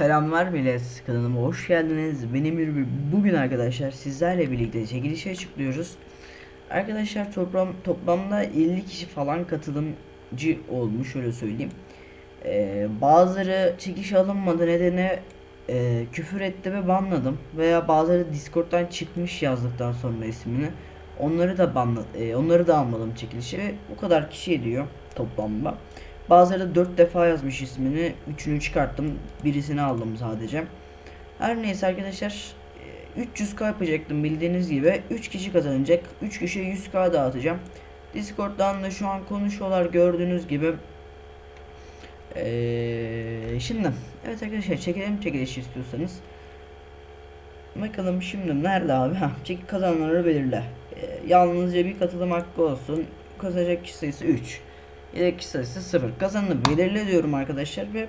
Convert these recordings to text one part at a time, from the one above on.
Selamlar millet kanalıma hoş geldiniz. Benim Ürgü. Bugün arkadaşlar sizlerle birlikte çekilişi açıklıyoruz. Arkadaşlar toplam toplamda 50 kişi falan katılımcı olmuş öyle söyleyeyim. Ee, bazıları çekiş alınmadı nedeni e, küfür etti ve banladım veya bazıları Discord'dan çıkmış yazdıktan sonra ismini. Onları da banla, e, onları da almadım çekilişe ve o kadar kişi ediyor toplamda. Bazıları da 4 defa yazmış ismini. Üçünü çıkarttım. Birisini aldım sadece. Her neyse arkadaşlar. e, 300k yapacaktım bildiğiniz gibi. 3 kişi kazanacak. 3 kişiye 100k dağıtacağım. Discord'dan da şu an konuşuyorlar gördüğünüz gibi. Ee, şimdi evet arkadaşlar çekelim çekilişi istiyorsanız. Bakalım şimdi nerede abi? Ha, çekik kazananları belirle. Ee, yalnızca bir katılım hakkı olsun. Kazanacak kişi sayısı 3. Yedek sayısı 0. Kazanını belirle diyorum arkadaşlar ve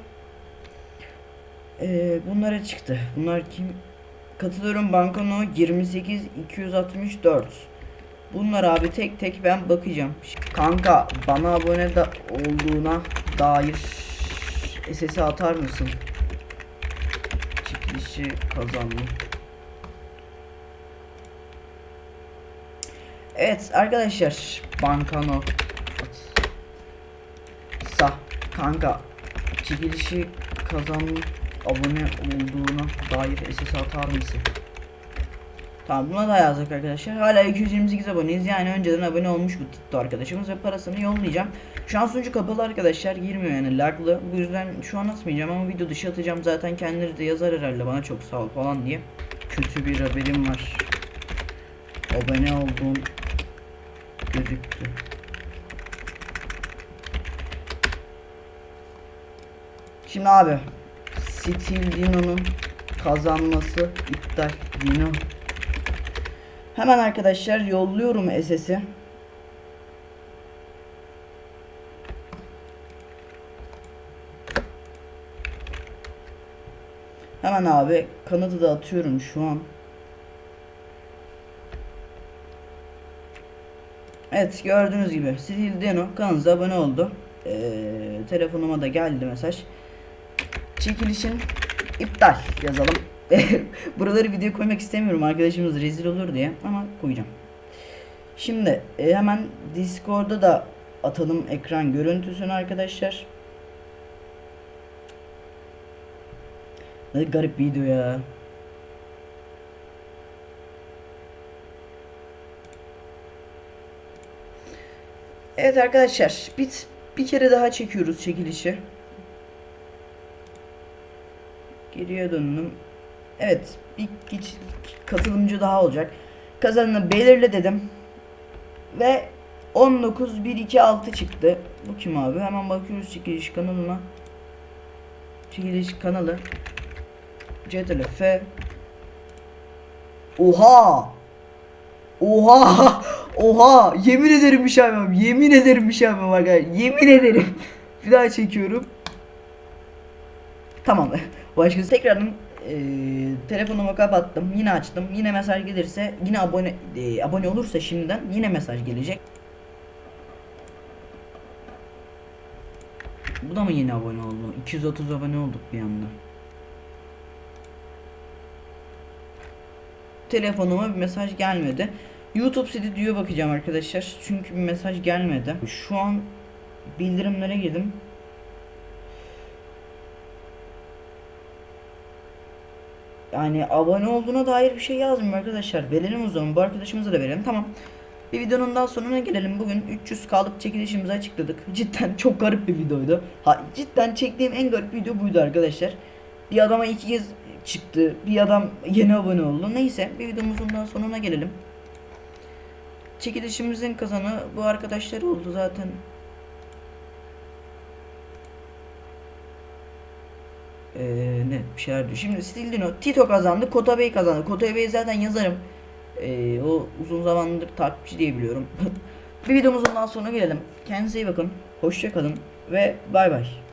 ee, bunlara çıktı. Bunlar kim? Katılıyorum Bankano 28 264. Bunlar abi tek tek ben bakacağım. Kanka bana abone da olduğuna dair SS'i atar mısın? Çekilişi kazandım. Evet arkadaşlar Bankano kanka çekilişi kazan abone olduğuna dair SS atar mısın? Tamam buna da yazdık arkadaşlar. Hala 228 aboneyiz. Yani önceden abone olmuş bu tuttu arkadaşımız ve parasını yollayacağım. Şu an sunucu kapalı arkadaşlar. Girmiyor yani laglı. Bu yüzden şu an atmayacağım ama video dışı atacağım. Zaten kendileri de yazar herhalde bana çok sağ ol falan diye. Kötü bir haberim var. Abone olduğum gözüktü. Şimdi abi Steel Dino'nun kazanması iptal Dino. Hemen arkadaşlar yolluyorum SS'i. Hemen abi kanadı da atıyorum şu an. Evet gördüğünüz gibi Steel Dino kanalımıza abone oldu. Ee, telefonuma da geldi mesaj. Çekilişin iptal yazalım. Buraları video koymak istemiyorum arkadaşımız rezil olur diye ama koyacağım. Şimdi e, hemen Discord'da da atalım ekran görüntüsünü arkadaşlar. Ne garip video ya. Evet arkadaşlar bit bir kere daha çekiyoruz çekilişi. Geriye döndüm. Evet bir katılımcı daha olacak. Kazanını belirle dedim. Ve 19 1 2 6 çıktı. Bu kim abi? Hemen bakıyoruz çekiliş kanalına. Çekiliş kanalı. CTRL Oha! Oha! Oha! Yemin ederim bir şey yapmam. Yemin ederim bir şey yapmam arkadaşlar. Yemin ederim. Bir daha çekiyorum. Tamam. Başkası tekrardan e, telefonumu kapattım. Yine açtım. Yine mesaj gelirse yine abone e, abone olursa şimdiden yine mesaj gelecek. Bu da mı yeni abone oldu? 230 abone olduk bir anda. Telefonuma bir mesaj gelmedi. YouTube Stüdyo'ya bakacağım arkadaşlar. Çünkü bir mesaj gelmedi. Şu an bildirimlere girdim. Yani abone olduğuna dair bir şey yazmıyor arkadaşlar. Verelim o zaman. Bu arkadaşımıza da verelim. Tamam. Bir videonun daha sonuna gelelim. Bugün 300 kalıp çekilişimizi açıkladık. Cidden çok garip bir videoydu. Ha, cidden çektiğim en garip video buydu arkadaşlar. Bir adama iki kez çıktı. Bir adam yeni abone oldu. Neyse bir videomuzun daha sonuna gelelim. Çekilişimizin kazanı bu arkadaşlar oldu zaten. Ee, ne bir şeyler diyor. Şimdi Stildino Tito kazandı. Kota Bey kazandı. Kota Bey zaten yazarım. Ee, o uzun zamandır takipçi diye biliyorum. bir videomuzun daha sonuna gelelim. Kendinize iyi bakın. Hoşça kalın ve bay bay.